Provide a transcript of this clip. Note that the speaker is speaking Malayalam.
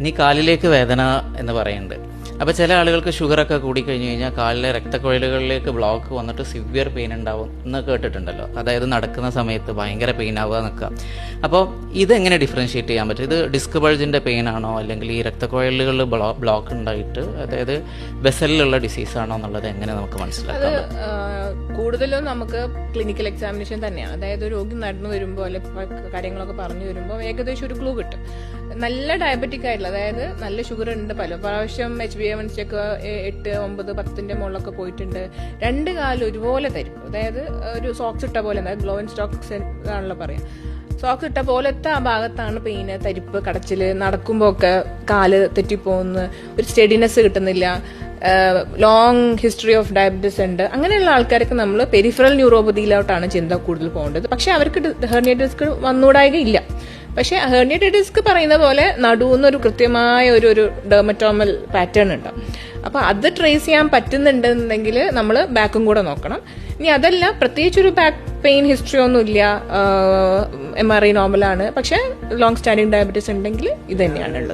ഇനി കാലിലേക്ക് വേദന എന്ന് പറയുന്നുണ്ട്. അപ്പോൾ ചില ആളുകൾക്ക് ഷുഗറൊക്കെ കൂടിക്കഴിഞ്ഞ് കഴിഞ്ഞാൽ കാലിലെ രക്തക്കുഴലുകളിലേക്ക് ബ്ലോക്ക് വന്നിട്ട് സിവിയർ പെയിൻ ഉണ്ടാവും എന്ന് കേട്ടിട്ടുണ്ടല്ലോ. അതായത് നടക്കുന്ന സമയത്ത് ഭയങ്കര പെയിൻ ആവുക നിൽക്കുക. അപ്പോൾ ഇതെങ്ങനെ ഡിഫറൻഷ്യേറ്റ് ചെയ്യാൻ പറ്റും? ഇത് ഡിസ്ക് ബൾജിന്റെ പെയിൻ ആണോ? അല്ലെങ്കിൽ ഈ രക്തക്കുഴലുകളിൽ ബ്ലോക്ക് ഉണ്ടായിട്ട് അതായത് വെസലിലുള്ള ഡിസീസ് ആണോ എന്നുള്ളത് എങ്ങനെ നമുക്ക് മനസ്സിലാക്കാം? കൂടുതലും നമുക്ക് ക്ലിനിക്കൽ എക്സാമിനേഷൻ തന്നെയാണ്. അതായത് രോഗി നടന്നു വരുമ്പോൾ അല്ലെങ്കിൽ കാര്യങ്ങളൊക്കെ പറഞ്ഞു വരുമ്പോൾ ഏകദേശം ഒരു ക്ലൂ കിട്ടും. നല്ല ഡയബറ്റിക് ആയിട്ടുള്ള അതായത് നല്ല ഷുഗർ ഉണ്ട് പല പ്രാവശ്യം എച്ച് ബി എം ഒക്കെ എട്ട് ഒമ്പത് പത്തിന്റെ മുകളിലൊക്കെ പോയിട്ടുണ്ട്. രണ്ട് കാലം ഒരുപോലെ തരും. അതായത് ഒരു സോക്സ് ഇട്ട പോലെ അതായത് ഗ്ലോവൻ സ്റ്റോക്സ് ആണല്ലോ പറയാം. സോക്സ് ഇട്ട പോലത്തെ ആ ഭാഗത്താണ് പെയിന് തരിപ്പ് കടച്ചിൽ നടക്കുമ്പോൾ ഒക്കെ കാൽ തെറ്റിപ്പോകുന്നു ഒരു സ്റ്റെഡിനെസ് കിട്ടുന്നില്ല. ലോങ് ഹിസ്റ്ററി ഓഫ് ഡയബറ്റീസ് ഉണ്ട്. അങ്ങനെയുള്ള ആൾക്കാർക്ക് നമ്മൾ പെരിഫറൽ ന്യൂറോപതിയിലോട്ടാണ് ചിന്ത കൂടുതൽ പോകേണ്ടത്. പക്ഷെ അവർക്ക് ഹെർണിയ ഡിസ്ക് വന്നുകൂടായികയില്ല. പക്ഷെ ഹെർണിയ ഡിസ്ക് പറയുന്ന പോലെ നടുവെന്നൊരു കൃത്യമായ ഒരു ഒരു ഡെർമറ്റോമൽ പാറ്റേൺ ഉണ്ട്. അപ്പോൾ അത് ട്രേസ് ചെയ്യാൻ പറ്റുന്നുണ്ടെന്നുണ്ടെങ്കിൽ നമ്മൾ ബാക്കും കൂടെ നോക്കണം. ഇനി അതല്ല പ്രത്യേകിച്ച് ഒരു ബാക്ക് പെയിൻ ഹിസ്റ്ററി ഒന്നും ഇല്ല. എം ആർ ഐ നോർമലാണ് പക്ഷെ ലോങ് സ്റ്റാൻഡിങ് ഡയബറ്റീസ് ഉണ്ടെങ്കിൽ ഇത് തന്നെയാണ് ഉള്ളത്.